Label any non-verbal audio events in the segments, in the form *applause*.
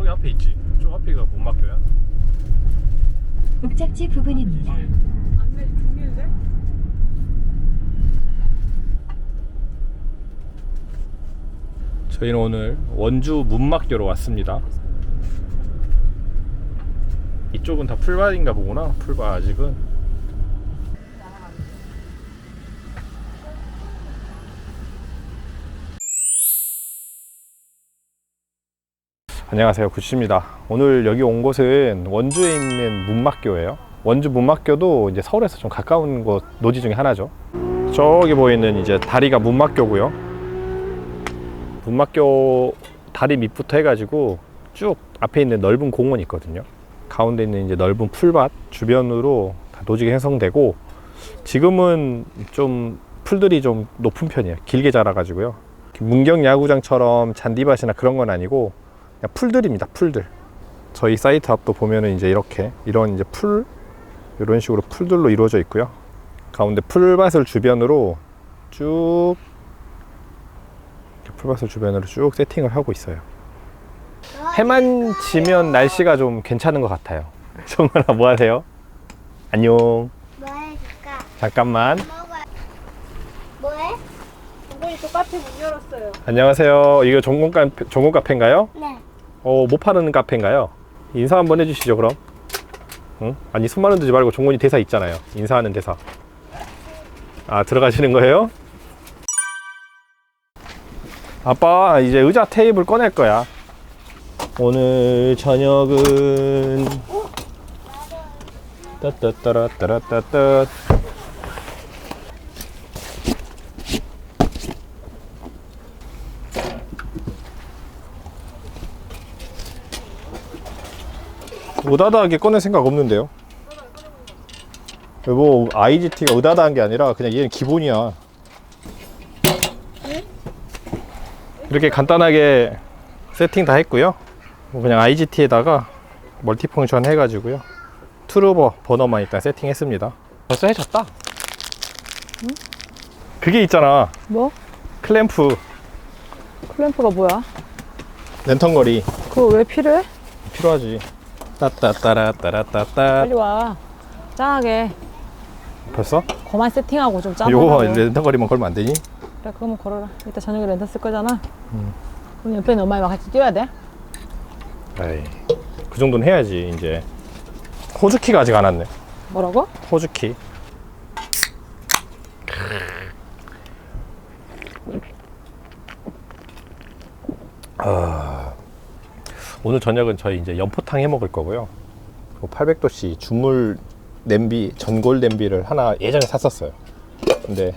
저기 앞에 있지. 저 앞에가 못 맡겨야. 목적지 부근입니다. 안내 종이인데? 저희는 오늘 원주 문막교로 왔습니다. 이쪽은 다 풀밭인가 보구나. 풀밭 아직은. 안녕하세요. 구씨입니다. 오늘 여기 온 곳은 원주에 있는 문막교예요. 원주 문막교도 이제 서울에서 좀 가까운 곳 노지 중에 하나죠. 저기 보이는 이제 다리가 문막교고요. 문막교 다리 밑부터 해가지고 쭉 앞에 있는 넓은 공원이 있거든요. 가운데 있는 이제 넓은 풀밭 주변으로 다 노지가 형성되고 지금은 좀 풀들이 좀 높은 편이에요. 길게 자라가지고요. 문경 야구장처럼 잔디밭이나 그런 건 아니고 풀들입니다. 풀들. 저희 사이트 앞도 보면은 이제 이렇게 이런 이제 풀 이런 식으로 풀들로 이루어져 있고요. 가운데 풀밭을 주변으로 쭉 풀밭을 주변으로 쭉 세팅을 하고 있어요. 해만 지면 날씨가 좀 괜찮은 것 같아요. *laughs* 정원아 뭐 하세요? 안녕. 뭐 해줄까? 잠깐만. 뭐해? 어머니 저 카페 문 열었어요. 안녕하세요. 이거 전공 카페, 전공 카페인가요? 네. 어, 못 파는 카페인가요? 인사 한번 해주시죠, 그럼. 응? 아니, 손만 흔들지 말고 종곤이 대사 있잖아요. 인사하는 대사. 아, 들어가시는 거예요? 아빠, 이제 의자 테이블 꺼낼 거야. 오늘 저녁은 따따따라따라따따 의다다하게 꺼낼 생각 없는데요? 뭐 IGT가 의다다한 게 아니라 그냥 얘는 기본이야. 이렇게 간단하게 세팅 다 했고요. 뭐 그냥 IGT에다가 멀티펑션 해가지고요. 트루버 버너만 일단 세팅했습니다. 벌써 해졌다. 그게 있잖아. 뭐? 클램프 클램프가 뭐야? 랜턴거리 그거 왜 필요해? 필요하지. 따따따라따라따따. 빨리 와. 짱하게. 벌써? 그만 세팅하고 좀 짱하게. 요거 렌터거리만 걸면 안 되니? 그래 그거만 걸어라. 이따 저녁에 렌터 쓸 거잖아. 그럼 옆에 있는 엄마랑 같이 뛰어야 돼. 에이, 그 정도는 해야지 이제. 호주키가 아직 안 왔네. 뭐라고? 호주키. 오늘 저녁은 저희 이제 연포탕 해 먹을 거고요. 800도씨 주물 냄비, 전골 냄비를 하나 예전에 샀었어요. 근데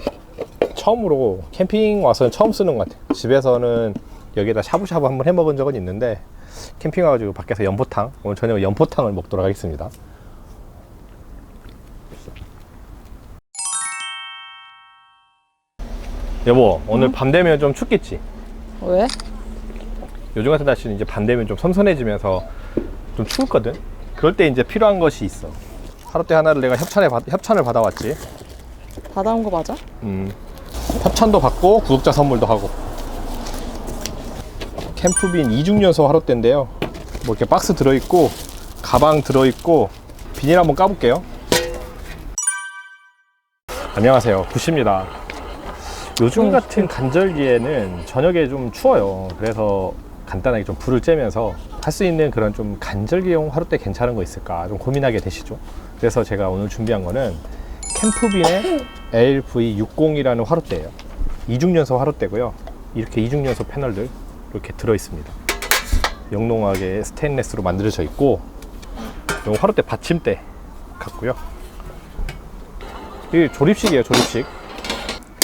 처음으로 캠핑 와서는 처음 쓰는 것 같아요. 집에서는 여기다 샤브샤브 한번 해 먹은 적은 있는데 캠핑 와가지고 밖에서 연포탕 오늘 저녁 연포탕을 먹도록 하겠습니다. 여보 오늘 밤 되면 좀 춥겠지? 왜? 요즘 같은 날씨는 이제 밤 되면 좀 선선해지면서 좀 추웠거든? 그럴 때 이제 필요한 것이 있어. 하루 때 하나를 내가 협찬에 받, 협찬을 받아왔지. 받아온 거 맞아? 음, 협찬도 받고 구독자 선물도 하고. 캠프빈 이중연소 하루때인데요. 뭐 이렇게 박스 들어있고 가방 들어있고 비닐 한번 까볼게요. 안녕하세요. 구씨입니다. 요즘 같은 간절기에는 저녁에 좀 추워요. 그래서 간단하게 좀 불을 쬐면서 할 수 있는 그런 좀 간절기용 하루때 괜찮은 거 있을까 좀 고민하게 되시죠 그래서 제가 오늘 준비한 거는 캠프빈의 *laughs* LV60이라는 화롯대예요. 이중연소 화롯대고요. 이렇게 이중연소 패널들 이렇게 들어 있습니다. 영롱하게 스테인레스로 만들어져 있고 이 화롯대 받침대 같고요. 이 조립식이에요, 조립식.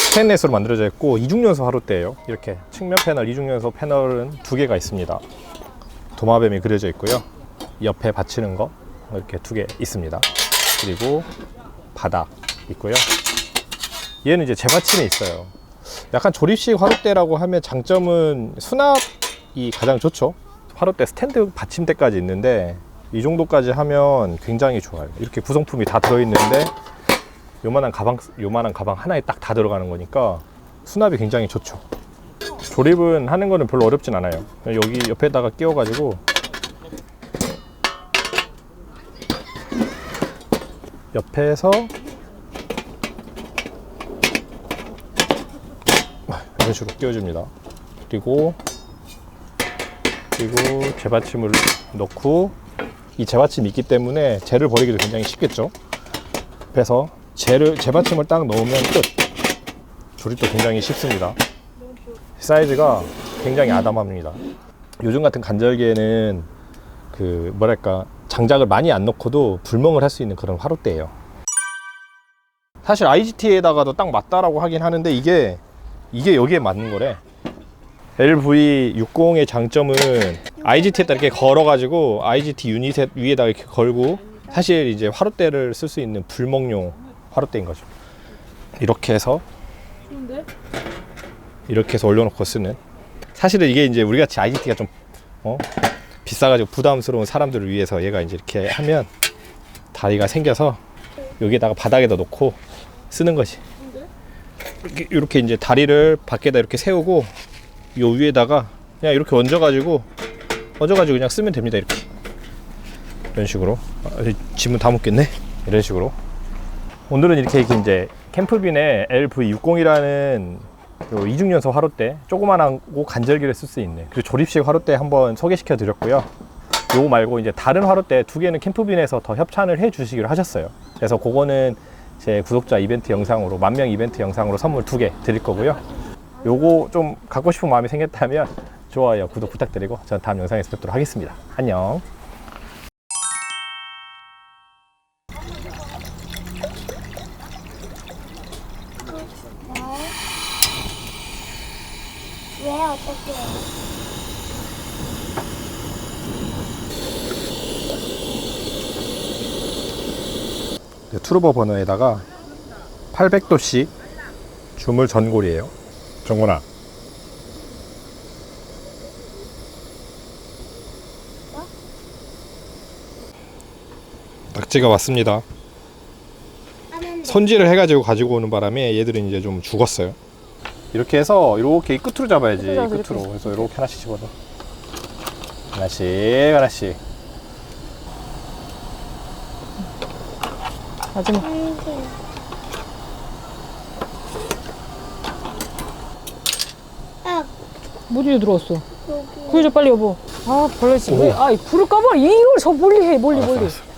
스테인레스로 만들어져 있고 이중연소 화롯대예요. 이렇게 측면 패널, 이중연소 패널은 두 개가 있습니다. 도마뱀이 그려져 있고요. 옆에 받치는 거 이렇게 두 개 있습니다. 그리고 바닥 있고요. 얘는 이제 재받침이 있어요. 약간 조립식 화롯대라고 하면 장점은 수납이 가장 좋죠. 화롯대 스탠드 받침대까지 있는데 이 정도까지 하면 굉장히 좋아요. 이렇게 구성품이 다 들어있는데 요만한 가방 요만한 가방 하나에 딱 다 들어가는 거니까 수납이 굉장히 좋죠. 조립은 하는 거는 별로 어렵진 않아요. 여기 옆에다가 끼워가지고 옆에서 이런 식으로 끼워줍니다. 그리고 그리고 재받침을 넣고 이 재받침이 있기 때문에 재를 버리기도 굉장히 쉽겠죠. 그래서 재를 재받침을 딱 넣으면 끝. 조립도 굉장히 쉽습니다. 사이즈가 굉장히 아담합니다. 요즘 같은 간절기에는 그 뭐랄까 장작을 많이 안 넣고도 불멍을 할 수 있는 그런 화롯대예요. 사실 IGT에다가도 딱 맞다라고 하긴 하는데 이게 이게 여기에 맞는 거래. LV60의 장점은 IGT에다 이렇게 걸어가지고 IGT 유닛 위에다가 이렇게 걸고 사실 이제 화롯대를 쓸 수 있는 불멍용 화롯대인 거죠. 이렇게 해서 좋은데? 이렇게 해서 올려놓고 쓰는. 사실은 이게 이제 우리 같이 IGT가 좀 어? 비싸가지고 부담스러운 사람들을 위해서 얘가 이제 이렇게 하면 다리가 생겨서 여기에다가 바닥에다 놓고 쓰는 거지. 이렇게, 이렇게 이제 다리를 밖에다 이렇게 세우고 요 위에다가 그냥 이렇게 얹어가지고 얹어가지고 그냥 쓰면 됩니다 이렇게. 이런 식으로. 아, 짐은 다 묻겠네? 이런 식으로 오늘은 이렇게, 이제 캠프빈의 LV60이라는 요 이중연소 화롯대 조그만하고 간절기를 쓸 수 있는 그리고 조립식 화롯대 한번 소개시켜 드렸고요. 요거 말고 이제 다른 화롯대 두 개는 캠프빈에서 더 협찬을 해 주시기로 하셨어요. 그래서 그거는 제 구독자 이벤트 영상으로 만 명 이벤트 영상으로 선물 두 개 드릴 거고요. 요거 좀 갖고 싶은 마음이 생겼다면 좋아요 구독 부탁드리고 전 다음 영상에서 뵙도록 하겠습니다. 안녕 왜 어떻게? 투르버 버너에다가 800도씨 주물 전골이에요. 정곤아. 낙지가 왔습니다. 손질을 해가지고 가지고 오는 바람에 얘들은 이제 좀 죽었어요. 이렇게 해서 이렇게 이 끝으로 잡아야지. 끝으로 끝으로. 이렇게. 그래서 이렇게 하나씩 집어넣어. 하나씩 하나씩. 마지막. 아 무지개 들어왔어. 여기. 구해줘 빨리 여보. 아 벌레 씨. 오. 왜? 아 불을 꺼봐. 이걸 저 멀리 해 멀리 멀리. 알았어.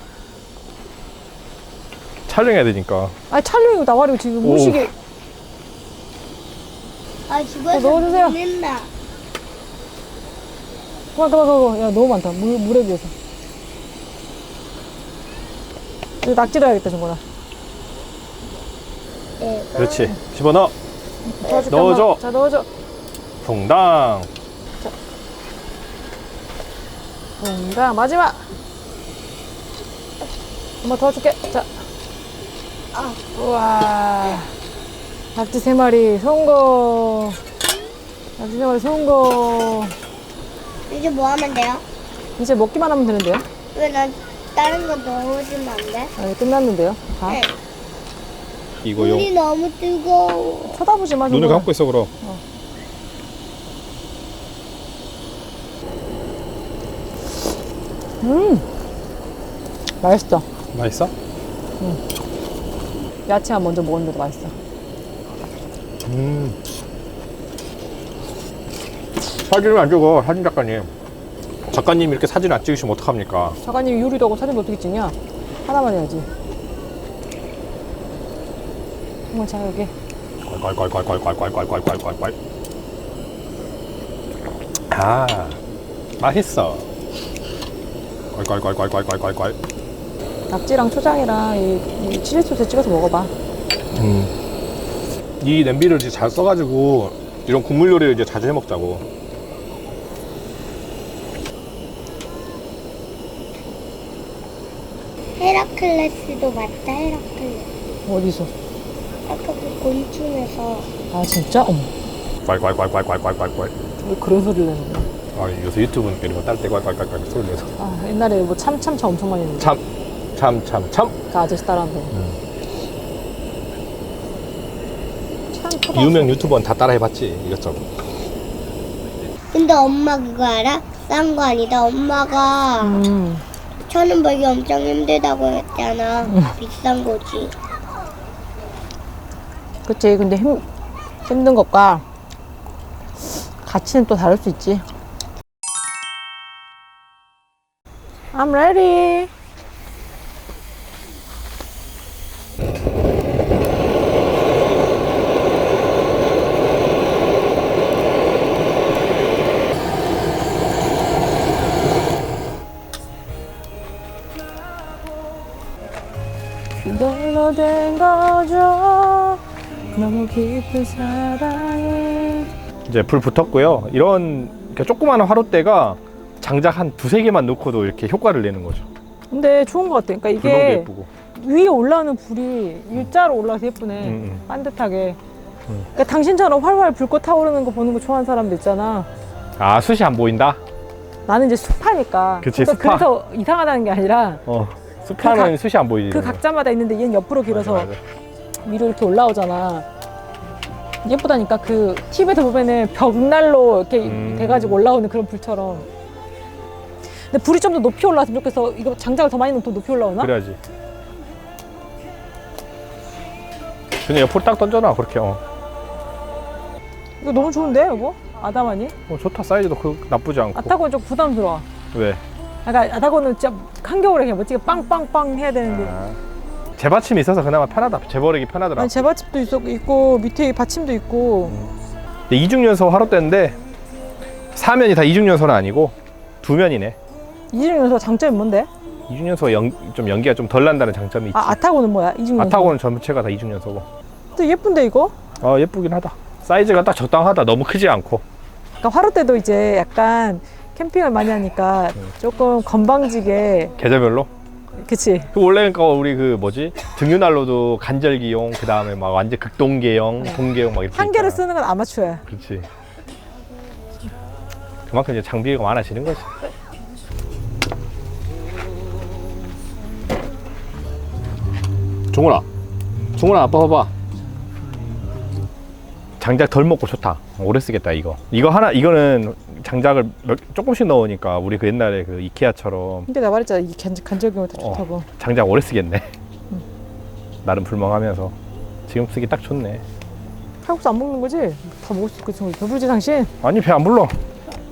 촬영해야 되니까. 아 촬영이 나와리고 지금 오. 무시개. 아 집에서 어, 넣어주세요. 먹는다. 그만 그만 그만. 야 너무 많다. 물 물에 비해서. 이거 낙지 넣어야겠다 정거나. 네. 그렇지. 집어넣어. 도와줄게, 넣어줘. 엄마. 자 넣어줘. 퐁당. 뭔가 마지막. 엄마 도와줄게. 자. 아. 우와. 낙지 세 마리 성공. 낙지 세 마리 성공. 이제 뭐 하면 돼요? 이제 먹기만 하면 되는데요? 왜난 다른 거 넣어주면 안 돼? 아, 이제 끝났는데요? 다? 네. 이거 용. 물이 너무 뜨거워. 쳐다보지 마. 눈을 정말. 감고 있어 그럼. 음. 맛있어. 맛있어? 야채만 먼저 먹었는데도 맛있어. 음. 사진을 안 찍어 사진 작가님. 작가님 이렇게 사진 안 찍으시면 어떡합니까? 작가님 요리도 하고 사진도 어떻게 찍냐? 하나만 해야지. 어머, 자, 여기. 꼴꼴꼴꼴꼴꼴꼴꼴꼴꼴꼴. 아 맛있어. 꼴꼴꼴꼴꼴꼴꼴꼴. 낙지랑 초장이랑 이, 이 칠리 소스 찍어서 먹어봐. 음. 이 냄비를 이제 잘 써가지고 이런 국물 요리를 이제 자주 해 먹자고. 헤라클레스도 맞다 헤라클레스. 어디서? 아까 그 곤충에서 아, 진짜? 어머. 꼴꼴꼴꼴꼴꼴꼴. 왜 그런 소리를 내는 거야? 아 요새 유튜브는 이런 거딸때 꼴꼴꼴꼴 소리 내서. 아, 옛날에 뭐 참참참 엄청 많이 했는데. 참, 참, 참, 참. 그 아저씨 따라한다. 참 초밥. 유명 유튜버는 다 따라해봤지 이것저것. 근데 엄마 그거 알아? 싼 거 아니다. 엄마가 음. 저는 보기 엄청 힘들다고 했잖아. 비싼 거지. 그치 근데 힘, 힘든 것과 가치는 또 다를 수 있지 I'm ready 깊은 사랑에 이제 불 붙었고요. 이런 이렇게 조그마한 화롯대가 장작 한 두세 개만 넣고도 이렇게 효과를 내는 거죠. 근데 좋은 것 같아. 그러니까 불멍도 이게 예쁘고. 위에 올라오는 불이 일자로 올라와서 예쁘네. 음, 음. 반듯하게. 음. 그러니까 당신처럼 활활 불꽃 타오르는 거 보는 거 좋아하는 사람도 있잖아. 아 숯이 안 보인다? 나는 이제 숲하니까. 그치, 그러니까 숲파. 그래서 이상하다는 게 아니라 어. 숯파는 각- 숯이 안 보이지. 그 각자마다 있는데 얘는 옆으로 길어서 맞아, 맞아. 위로 이렇게 올라오잖아. 예쁘다니까 그 TV에서 보면은 벽난로 이렇게 음. 돼가지고 올라오는 그런 불처럼. 근데 불이 좀 더 높이 올라왔으면 좋겠어. 이거 장작을 더 많이 넣으면 더 높이 올라오나? 그래야지. 그냥 옆으로 딱 던져놔 그렇게. 어. 이거 너무 좋은데 여보? 아담하니? 어, 좋다 사이즈도 그 나쁘지 않고. 아타고는 좀 부담스러워. 왜? 약간 아타고는 진짜 한겨울에 그냥 멋지게 빵빵빵 해야 되는데. 아. 재받침이 있어서 그나마 편하다. 재버리기 편하더라. 아니 재받침도 있었, 있고 밑에 받침도 있고 이중연소 화롯대인데 사면이 다 이중연소는 아니고 두 면이네. 이중 연소가 장점이 뭔데? 이중연소 연, 좀 연기가 좀 덜 난다는 장점이 있지. 아 아타고는 뭐야? 이중 연소. 아타고는 전체가 다 이중연소고. 또 예쁜데 이거? 어 예쁘긴 하다. 사이즈가 딱 적당하다. 너무 크지 않고. 그러니까 화로 때도 이제 약간 캠핑을 많이 하니까 조금 건방지게 계절별로. 그치? 그 원래 그러니까 우리 그 뭐지 등유난로도 간절기용 그 다음에 막 완전 극동계용, 동계용 막 이렇게. 한 개를 있잖아. 쓰는 건 아마추어야. 그렇지. 그만큼 이제 장비가 많아지는 거지. 종훈아, 종훈아 아빠 봐봐. 장작 덜 먹고 좋다. 오래 쓰겠다 이거. 이거 하나 이거는 장작을 몇, 조금씩 넣으니까 우리 그 옛날에 그 이케아처럼 근데 나 말했잖아 이 간, 간절기면 더 어. 좋다고. 장작 오래 쓰겠네. 나름 불멍하면서 지금 쓰기 딱 좋네. 칼국수 안 먹는 거지? 다 먹을 수 있고 지금 배부르지 당신? 아니 배 안 불러.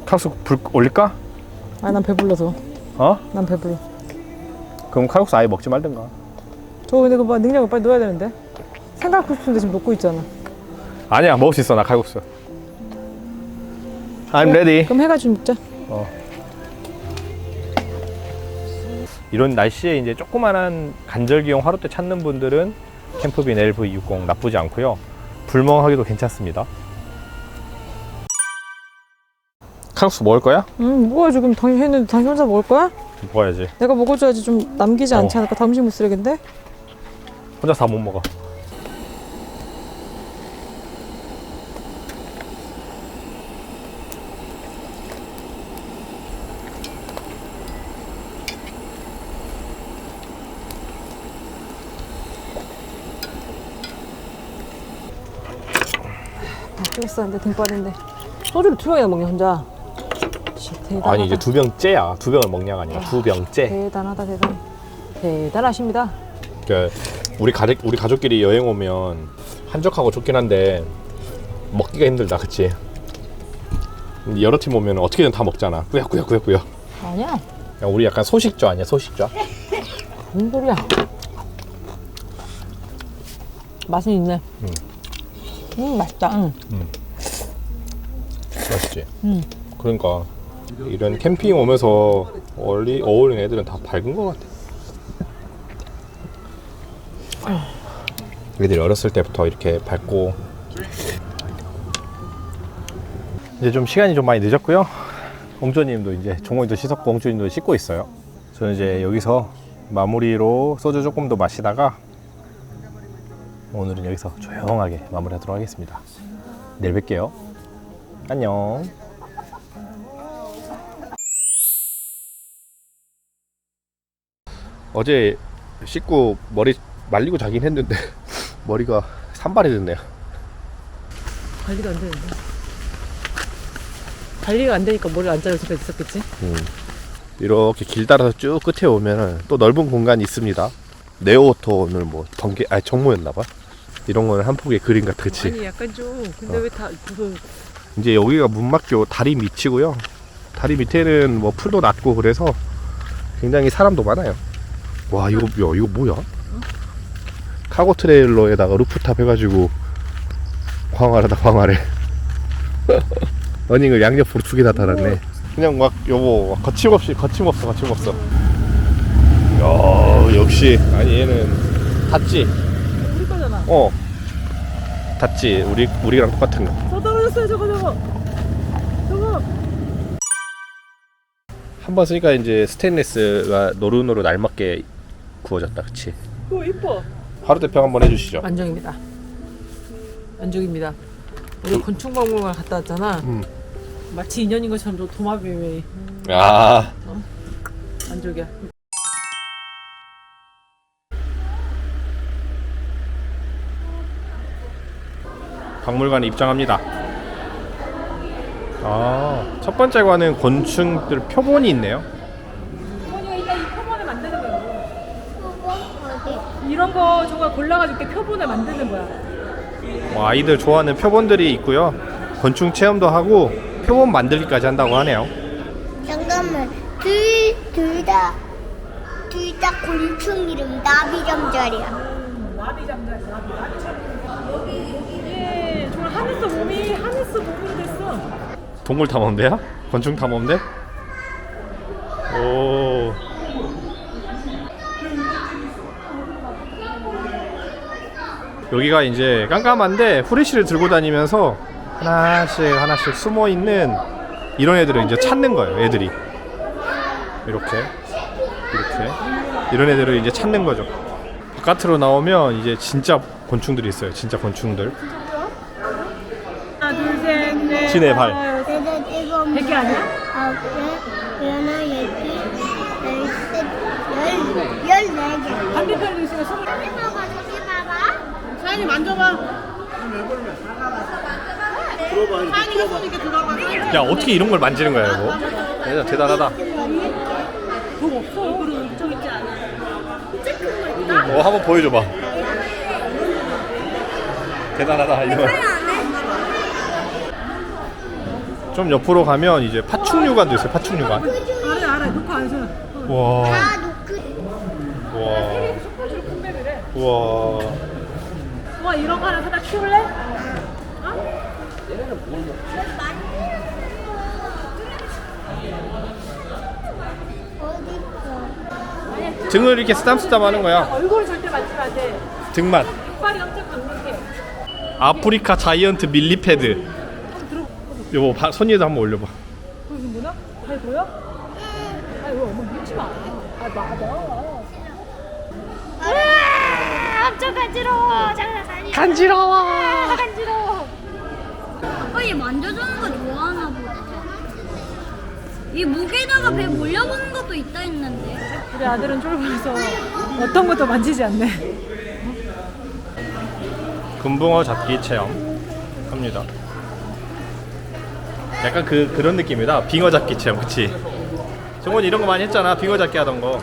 칼국수 불 올릴까? 아 난 배불러서. 어? 난 배불러. 그럼 칼국수 아예 먹지 말든가. 저 근데 그거 뭐 능력을 빨리 넣어야 되는데. 생각하고 싶은데 지금 놓고 있잖아. 아니야 먹을 수 있어 나 칼국수. I'm ready. 그럼 해가지고 먹자. 이런 날씨에 이제 조그만한 간절기용 화롯대 찾는 분들은 캠프빈 LV60 나쁘지 않고요. 불멍하기도 괜찮습니다. 칼국수 먹을 거야? 응 뭐야 지금 당신 했는데 당신 혼자 먹을 거야? 먹어야지. 내가 먹어줘야지 좀 남기지 않지 어. 않을까? 다음 식물 쓰레기인데? 혼자 다 못 먹어. 아, 근데 등발인데 소주를 두 병이나 먹냐 혼자 진짜 대단하다 아니 이제 두 병째야. 두 병을 먹냐가 아니라 두 병째. 대단하다 대단 대단하십니다 그 우리 가족 우리 가족끼리 여행 오면 한적하고 좋긴 한데 먹기가 힘들다, 그치? 여러 팀 오면 어떻게든 다 먹잖아. 꾸역꾸역꾸역꾸역. 아니야 야, 우리 약간 소식좌 아니야, 소식좌? 무슨 소리야 맛은 있네 음. 음 맛있다 응. 맛있지? 음. 그러니까 이런 캠핑 오면서 어울리, 어울리는 애들은 다 밝은 것 같아. 애들이 어렸을 때부터 이렇게 밝고 이제 좀 시간이 좀 많이 늦었고요. 옹조님도 이제 종호이도 씻었고 옹조님도 씻고 있어요. 저는 이제 여기서 마무리로 소주 조금 더 마시다가 오늘은 여기서 조용하게 마무리하도록 하겠습니다. 내일 뵐게요. 안녕. 어제 씻고 머리 말리고 자긴 했는데 *laughs* 머리가 산발이 됐네요. 관리가 안 되는데 관리가 안 되니까 머리를 안 자를 수가 있었겠지 음. 이렇게 길 따라서 쭉 끝에 오면은 또 넓은 공간이 있습니다. 네오토 오늘 뭐 번개 아 정모였나 봐. 이런 거는 한 폭의 그림 같아, 그치? 아니 약간 좀 근데 어. 왜다 무슨 이제 여기가 문막교 다리 밑이고요. 다리 밑에는 뭐 풀도 낮고 그래서 굉장히 사람도 많아요. 와 이거 야 이거 뭐야? 카고 트레일러에다가 루프탑 해가지고 광활하다 광활해. *laughs* 러닝을 양옆으로 두 개 다 달았네. 그냥 막 여보 막 거침없이 거침없어 거침없어. 야 역시 아니 얘는 닿지. 어 닿지 우리 우리랑 똑같은 거. 저 떨어졌어요 저거 저거. 저거. 한 번 쓰니까 이제 스테인레스가 노릇노릇 알맞게 구워졌다 그치 그거 이뻐. 하루 대평 한번 해주시죠 만족입니다. 만족입니다. 우리 곤충박물관 갔다 왔잖아. 음. 마치 인연인 것처럼 저 도마뱀이 아 만족이야. 박물관에 입장합니다 아 첫 번째 관은 곤충들 표본이 있네요 어머니가 일단 이 표본을 만드는 거야. 이런 거 정말 골라가지고 이렇게 표본을 만드는 거야. 뭐 아이들 좋아하는 표본들이 있고요 곤충 체험도 하고 표본 만들기까지 한다고 하네요 잠깐만. 둘, 둘 다, 둘 다 곤충 이름 나비잠자리야. 나비 잠자리 나비 나비. 이게 정말 하늘서 몸이 하늘서 몸이 됐어. 동물 탐험대야? 곤충 탐험대? 오 여기가 이제 깜깜한데 후레쉬를 들고 다니면서 하나씩 하나씩 숨어 있는 이런 애들을 이제 찾는 거예요. 애들이 이렇게 이렇게 이런 애들을 이제 찾는 거죠. 바깥으로 나오면 이제 진짜 곤충들이 있어요. 진짜 곤충들. 하나 둘 셋 넷. 신의 발. 다섯, 여섯. 내가 이거 백개 아니야? 아홉 개, 하나, 여기, 열셋, 열, 열네 개. 반대편도 있으면 스물. 저기 봐봐, 저기 봐봐. 사연이 만져봐. 사연이가 손 이렇게 들어가. 사연이 야 어떻게 이런 걸 만지는 거야 이거? 대단- 대단하다. 없어. 있지 않아. 어 한번 보여줘봐. 대단하다 이거. 좀 옆으로 가면 이제 파충류관도 있어요. 파충류관. 알아 알아. 녹화 안 해서. 와, 다 노크. 와, 뱀이래. 와. 와 이런 거 하나 사다 키울래? 어디 있어? 등을 이렇게 쓰담쓰담 하는 거야. 얼굴 절대 만지면 안 돼. 등만. 이빨이 엄청 강력해. 아프리카 자이언트 밀리패드. 여보 바- 손 위에다 한번 올려봐. 거기 뭐나? 잘 보여? 아이 왜 엄마 밀지 마. 아 맞아. 엄청 간지러워. 장난 아니야. 간지러워. 간지러워. 아빠 얘 만져주는 거 좋아하나 보다. 이 목에다가 배 몰려보는 것도 있다 했는데. 우리 아들은 쫄보라서 어떤 것도 만지지 않네. 금붕어 잡기 체험 합니다. 약간 그 그런 느낌이다. 빙어 잡기 체험, 그치? 정원 이런 거 많이 했잖아. 빙어 잡기 하던 거.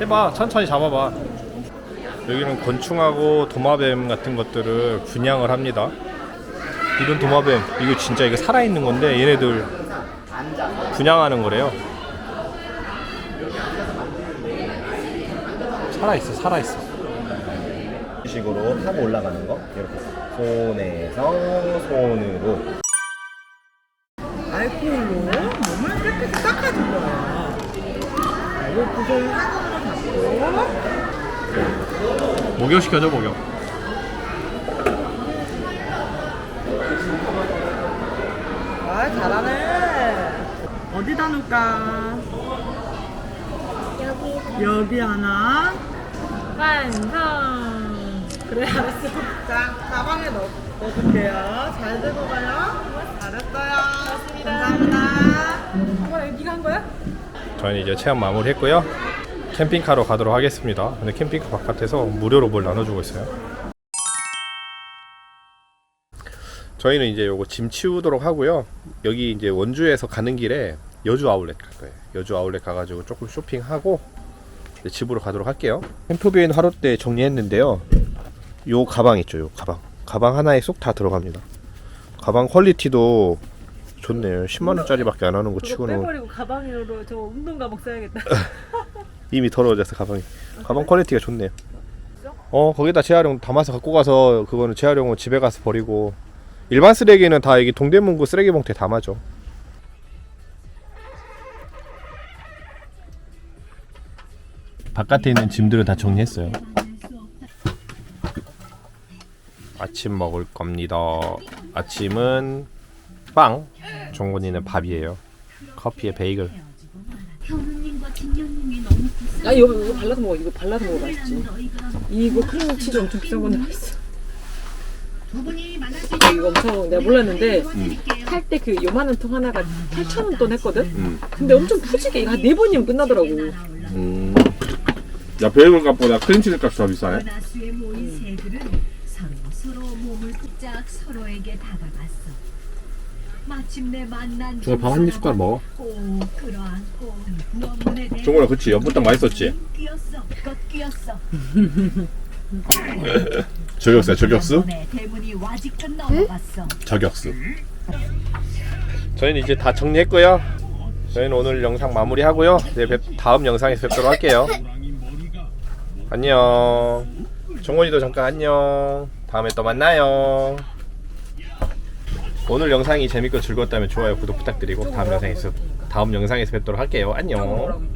해봐. 천천히 잡아봐. 여기는 곤충하고 도마뱀 같은 것들을 분양을 합니다. 이런 도마뱀, 이거 진짜 이거 살아있는 건데 얘네들 분양하는 거래요. 살아있어, 살아있어. 이 식으로 타고 올라가는 거 이렇게 손에서 손으로 알코올로 몸을 깨끗이 닦아줄 거야. 이거 구슬 목욕 시켜줘, 목욕. 아 잘하네. 어디다 놓을까? 여기 여기 하나. 완성. 그래 알았어. 자 가방에 넣, 넣어줄게요. 잘 들고 가요. 잘했어요. 감사합니다. 이거 네가 한 거야? 저희는 이제 체험 마무리했고요. 캠핑카로 가도록 하겠습니다. 근데 캠핑카 바깥에서 무료로 뭘 나눠주고 있어요. 저희는 이제 요거 짐 치우도록 하고요. 여기 이제 원주에서 가는 길에 여주 아울렛 갈 거예요. 여주 아울렛 가가지고 조금 쇼핑하고 집으로 가도록 할게요. 햄토비엔 화롯대 정리했는데요. 요 가방 있죠, 요 가방. 가방 하나에 쏙 다 들어갑니다. 가방 퀄리티도 좋네요. 10만 원짜리밖에 안 하는 거 그거 치고는 빼버리고 가방으로 저 운동 가방 써야겠다. *laughs* 이미 더러워져서 가방이. 가방 퀄리티가 좋네요. 어 거기다 재활용 담아서 갖고 가서 그거는 재활용은 집에 가서 버리고 일반 쓰레기는 다 여기 동대문구 쓰레기 봉투에 담아줘. 바깥에 있는 짐들을 다 정리했어요. 아침 먹을 겁니다. 아침은 빵, 종건이는 밥이에요. 커피에 베이글. 아 이거 이거 발라서 먹어. 이거 발라서 먹어 맛있지. 이거 크림 치즈 엄청 비싼 건데 맛있어. 이거 엄청 내가 몰랐는데 살때 그 요만한 통 하나가 8,000원 돈 했거든. 근데 엄청 푸지게 이거 한네 번이면 끝나더라고. 야 베이글 값보다 크림치즈 값이 더 비싸네. 나수에 모인 새들은 서로 서로 몸을 짝 서로에게 다가갔어. 마침내 만난 저거 밥한입 숟갈 먹어. 꼭 끌어안고 종훈아 그치 연분탕 맛있었지? 끼었어 꺾이었어 *laughs* 저격수야 저격수? 대문이 넘어갔어 저격수. 저희는 이제 다 정리했고요. 저희는 오늘 영상 마무리하고요. 네, 뵙, 다음 영상에서 뵙도록 할게요. 안녕. 정원이도 잠깐 안녕. 다음에 또 만나요. 오늘 영상이 재밌고 즐거웠다면 좋아요, 구독 부탁드리고 다음 영상에서 다음 영상에서 뵙도록 할게요. 안녕.